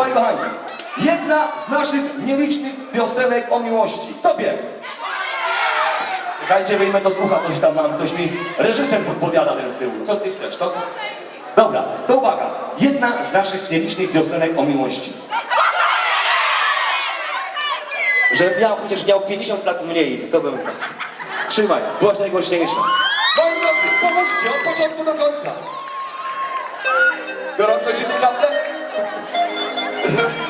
moi kochani, jedna z naszych nielicznych piosenek o miłości. Tobie. Dajcie wyjmę do słucha, coś tam mam, ktoś mi reżyser podpowiada ten z tyłu. Co ty chcesz, to? Dobra, to uwaga. Jedna z naszych nielicznych piosenek o miłości. Żeby miał, chociaż miał 50 lat mniej, to bym... Trzymaj, byłaś najgłośniejsza. Moi drodzy, pomóżcie od początku do końca. Gorąco ci tu czapce? Raz,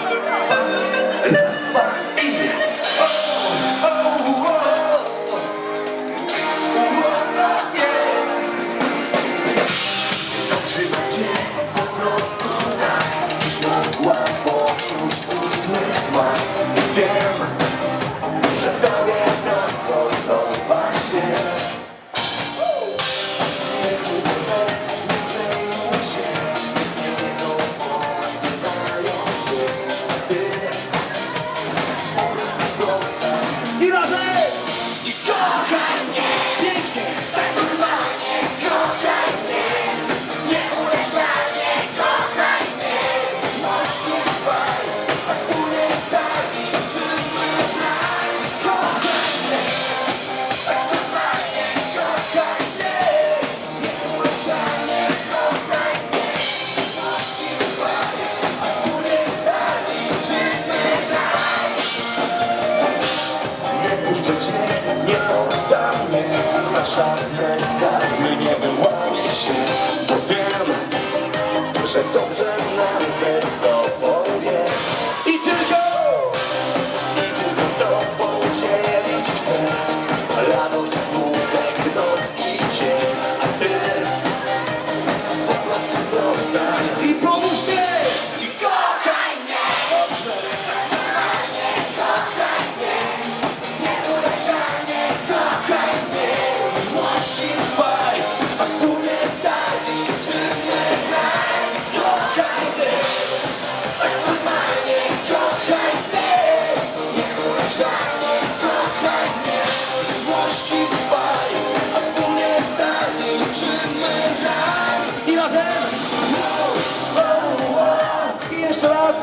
Cię, nie oddam mnie Za żadne skarby nie wyłamię się Bo wiem, że dobrze nam jest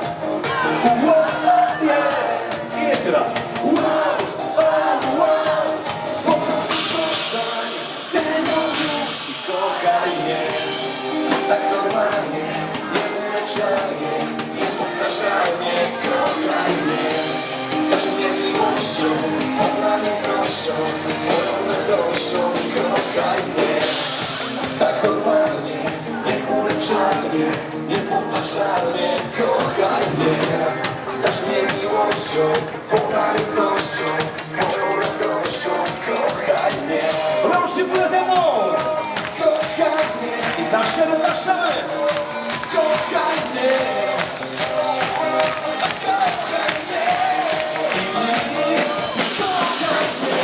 Wow, yeah. I jeszcze raz! I kochaj mnie. Tak normalnie, niepowtarzalnie miłością, pełna miłością Moją radością, kochaj mnie Rączcie płynę ze mną! Kochaj mnie! I na szczerze naszamy! Kochaj mnie! Kochaj mnie! Kochaj mnie!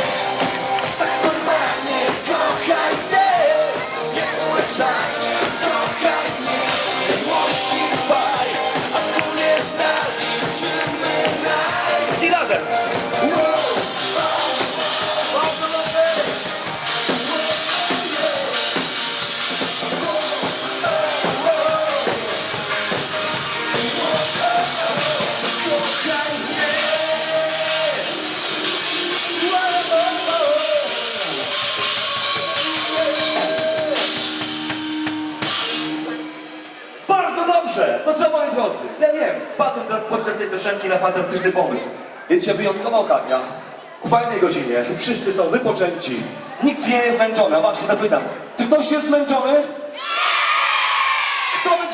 Tak normalnie kochaj mnie! Kochaj mnie! Miłości Bardzo dobrze! To co moi drodzy? Ja wiem, padłem teraz podczas tej piosenki na fantastyczny pomysł. Jest dzisiaj wyjątkowa okazja. W fajnej godzinie. Wszyscy są wypoczęci. Nikt nie jest zmęczony. A właśnie zapytam, czy ktoś jest zmęczony? Kto wytrzyma?